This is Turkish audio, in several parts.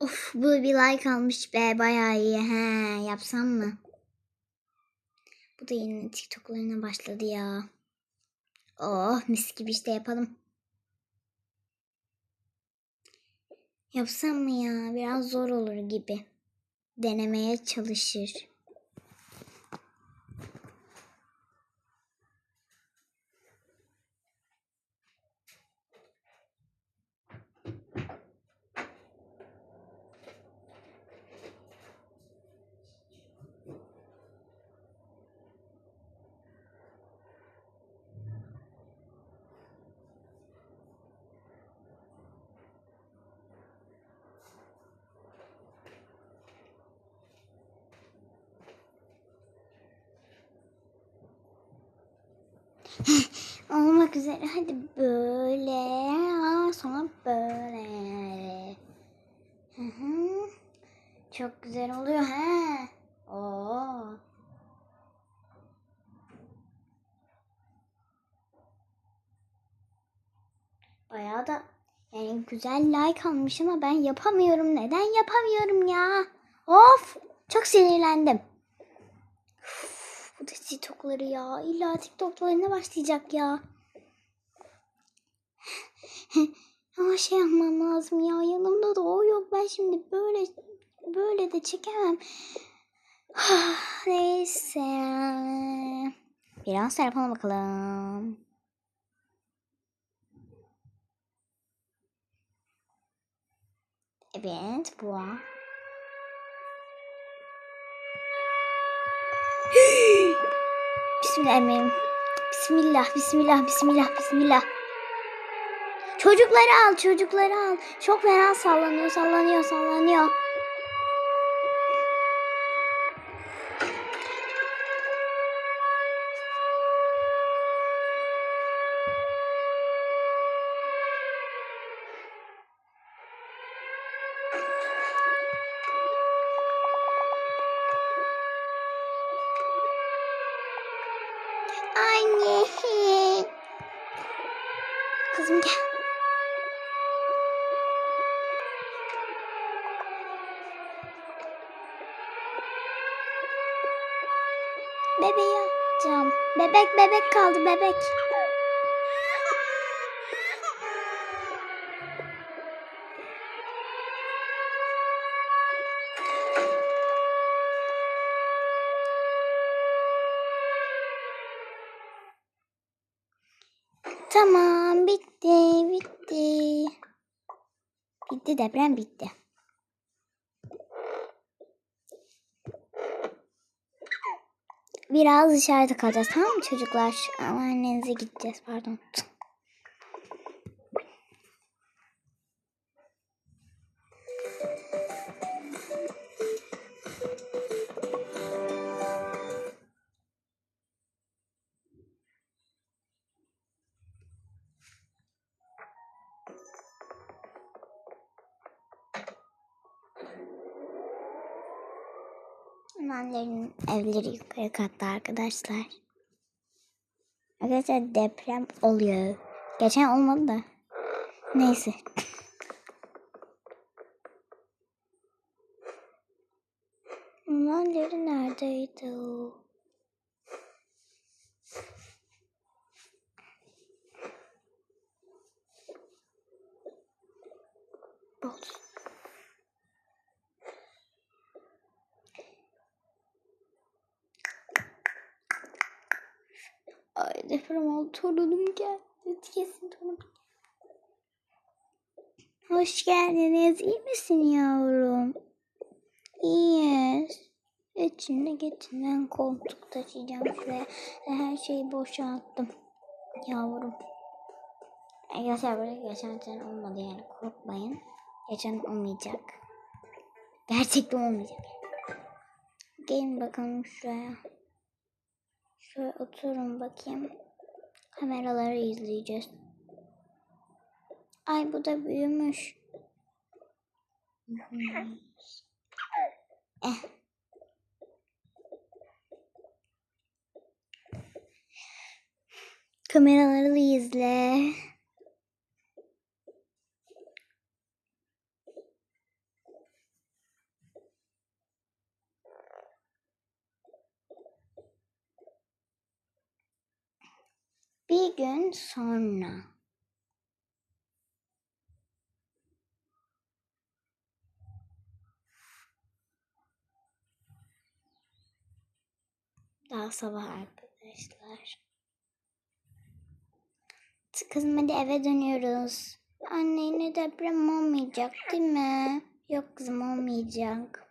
Of bu bir like almış be bayağı iyi. He yapsam mı? Bu da yine TikTok'larına başladı ya. Oh mis gibi işte yapalım. Yapsam mı ya? Biraz zor olur gibi. Denemeye çalışır. Olmak üzere. Hadi böyle. Sonra böyle. Hı hı. Çok güzel oluyor he. Oo. Bayağı da yani güzel like almış ama ben yapamıyorum. Neden yapamıyorum ya? Of! Çok sinirlendim. Bu da TikTok'ları ya. İlla TikTok'larına başlayacak ya. Ama şey yapmam lazım ya. Yanımda da o yok. Ben şimdi böyle böyle de çekemem. Neyse. Biraz telefona bakalım. Evet bu. Bismillahirrahmanirrahim. Bismillah, bismillah, bismillah, bismillah. Çocukları al, çocukları al. Çok fena sallanıyor, sallanıyor, sallanıyor. Anne. Kızım gel. Bebeği atacağım. Bebek bebek kaldı bebek. Tamam bitti bitti. Bitti deprem bitti. Biraz dışarıda kalacağız tamam mı çocuklar? Ama annenize gideceğiz pardon. Anneannemin evleri yukarı katta arkadaşlar. Arkadaşlar deprem oluyor. Geçen olmadı da. Neyse. Anneanneleri neredeydi o? Ay deprem oldu. Torunum geldi. Kesin torunum. Hoş geldiniz. İyi misin yavrum? İyiyiz. İçinde geçin. Ben koltuk taşıyacağım şuraya. Her şeyi boşalttım. Yavrum. Arkadaşlar böyle geçen sene olmadı yani korkmayın. Geçen olmayacak. Gerçekten olmayacak. Gelin bakalım şuraya. Şöyle oturun bakayım. Kameraları izleyeceğiz. Ay bu da büyümüş. eh. Kameraları izle. Sonra. Daha sabah arkadaşlar. Kızım hadi eve dönüyoruz. Anne yine deprem olmayacak değil mi? Yok kızım olmayacak.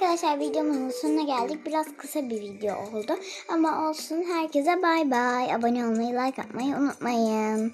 Arkadaşlar videomuzun sonuna geldik. Biraz kısa bir video oldu. Ama olsun herkese bay bay. Abone olmayı, like atmayı unutmayın.